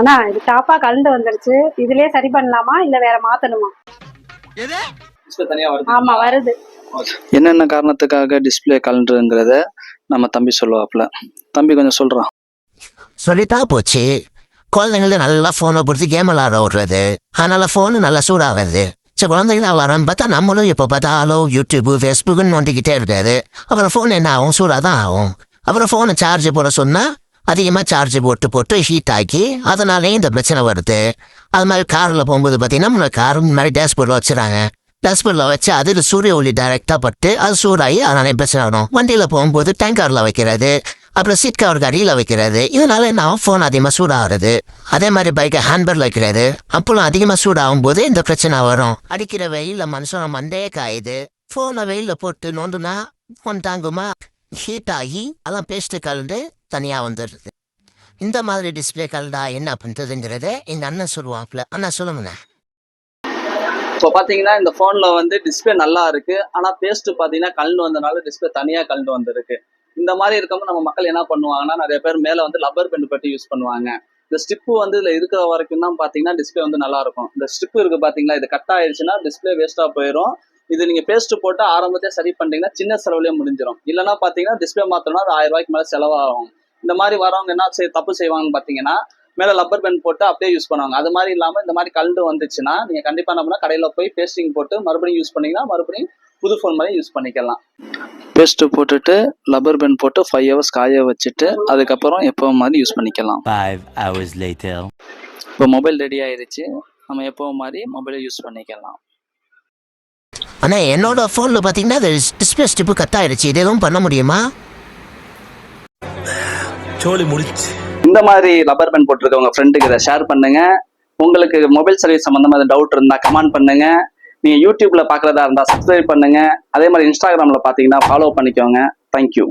ஆனா இது டாப்பா கலந்து வந்துருச்சு. இதுலயே சரி பண்ணலாமா? இல்ல வேற மாத்தணுமா? டிஸ்பிளே தனியா வருது. ஆமா வருது. என்னென்ன காரணத்துக்காக டிஸ்பிளே கலண்டுங்கிறத நம்ம தம்பி சொல்லுவாப்புல. தம்பி கொஞ்சம் சொல்றான் சொல்லிட்டா போச்சு. குழந்தைங்கள நல்லா ஃபோனை பிடிச்சி கேம் விளாட விடுறது. அதனால ஃபோனு நல்லா சூடாகுது. சரி குழந்தைங்கள விளாட்றோம் பார்த்தா நம்மளும் இப்போ பார்த்தாலும் யூடியூப் ஃபேஸ்புக்குன்னு நோண்டிக்கிட்டே இருக்காரு அப்புறம் ஃபோன் என்ன ஆகும்? சூடாக தான் ஆகும். அப்புறம் ஃபோனை சார்ஜ் போட சொன்னால் அதிகமாக சார்ஜ் போட்டு போட்டு ஹீட் ஆக்கி அதனாலே இந்த பிரச்சனை வருது. அது மாதிரி காரில் போகும்போது பார்த்தீங்கன்னா நம்ம கார் முன்னாடி டேஷ்போர்டில் வச்சுறாங்க டஸ்ட்பினில் வச்சு அதில் சூரிய ஒளி டைரெக்டாக பட்டு அது சூடாகி அதனால பிரச்சனை வரும். வண்டியில் போகும்போது டேங்கரில் வைக்கிறது அப்புறம் சீட் கவருக்கு அடியில் வைக்கிறது இதனால என்ன ஃபோன் அதிகமாக சூடாகிறது. அதே மாதிரி பைக்கை ஹேண்ட்பேரில் வைக்கிறது அப்பளம் அதிகமாக சூடாகும் போது இந்த பிரச்சனை வரும். அடிக்கிற வெயிலில் மனுஷன் மண்டே காயுது. ஃபோனை வெயிலில் போட்டு நோண்டுனா ஃபோன் தாங்குமா? ஹீட் ஆகி அதெல்லாம் பேஸ்ட்டு கலந்து தனியாக வந்துடுது. இந்த மாதிரி டிஸ்பிளே கலந்தா என்ன பண்ணுறதுங்கிறத எங்கள் அண்ணன் சொல்லுவாப்ல அண்ணா சொல்லுங்கண்ணா. இப்போ பாத்தீங்கன்னா இந்த ஃபோனில் வந்து டிஸ்பிளே நல்லா இருக்கு. ஆனா பேஸ்ட்டு பார்த்தீங்கன்னா கலந்து வந்தனால டிஸ்பிளே தனியாக கலந்து வந்திருக்கு. இந்த மாதிரி இருக்கும்போது நம்ம மக்கள் என்ன பண்ணுவாங்கன்னா நிறைய பேர் மேலே வந்து லப்பர் பெண்டு பட்டி யூஸ் பண்ணுவாங்க. இந்த ஸ்டிப்பு வந்து இதில் இருக்கிற வரைக்கும் தான் பார்த்தீங்கன்னா டிஸ்பிளே வந்து நல்லா இருக்கும். இந்த ஸ்டிப்பு இருக்கு பார்த்தீங்கன்னா இது கட் ஆயிடுச்சுன்னா டிஸ்பிளே வேஸ்ட்டாக போயிடும் இது நீங்க பேஸ்ட் போட்டு ஆரம்பத்தையே சரி பண்ணிட்டீங்கன்னா சின்ன செலவுலயே முடிஞ்சிடும் இல்லைன்னா பாத்தீங்கன்னா டிஸ்பிளே மாத்தணும்னா அது ஆயிரம் ரூபாய்க்கு மேல செலவாகும். இந்த மாதிரி வரவங்க என்ன செய் தப்பு செய்வாங்கன்னு பாத்தீங்கன்னா மேல லப்பர் பெண்ட் போட்டு அப்படியே யூஸ் பண்ணுவாங்க. அது மாதிரி இல்லாம இந்த மாதிரி கலந்து வந்துச்சுன்னா நீங்க கண்டிப்பா என்ன கடையில போய் பேஸ்டிங் போட்டு மறுபடியும் யூஸ் பண்ணீங்கன்னா மறுபடியும் புது ஃபோன் மாதிரி யூஸ் பண்ணிக்கலாம். பேஸ்ட் போட்டுட்டு லப்பர் பென் போட்டு ஃபைவ் ஹவர்ஸ் காய வச்சுட்டு அதுக்கப்புறம் எப்போ மாதிரி யூஸ் பண்ணிக்கலாம். இப்போ மொபைல் ரெடி ஆயிருச்சு. நம்ம எப்போ மாதிரி மொபைலை யூஸ் பண்ணிக்கலாம். அண்ணா என்னோட ஃபோனில் பார்த்தீங்கன்னா அது டிஸ்பிளே ஸ்டிப்பு கட் ஆயிடுச்சு இது எதுவும் பண்ண முடியுமா? சோலி முடிச்சு. இந்த மாதிரி லப்பர் பென் போட்டிருக்க உங்க ஃப்ரெண்டுக்கு இதை ஷேர் பண்ணுங்க. உங்களுக்கு மொபைல் சர்வீஸ் சம்பந்தமா டவுட் இருந்தா கமெண்ட் பண்ணுங்க. நீங்க யூடியூப்ல பாக்குறதா இருந்தா சப்ஸ்கிரைப் பண்ணுங்க. அதே மாதிரி இன்ஸ்டாகிராம்ல பாத்தீங்கன்னா ஃபாலோ பண்ணிக்கோங்க. தேங்க்யூ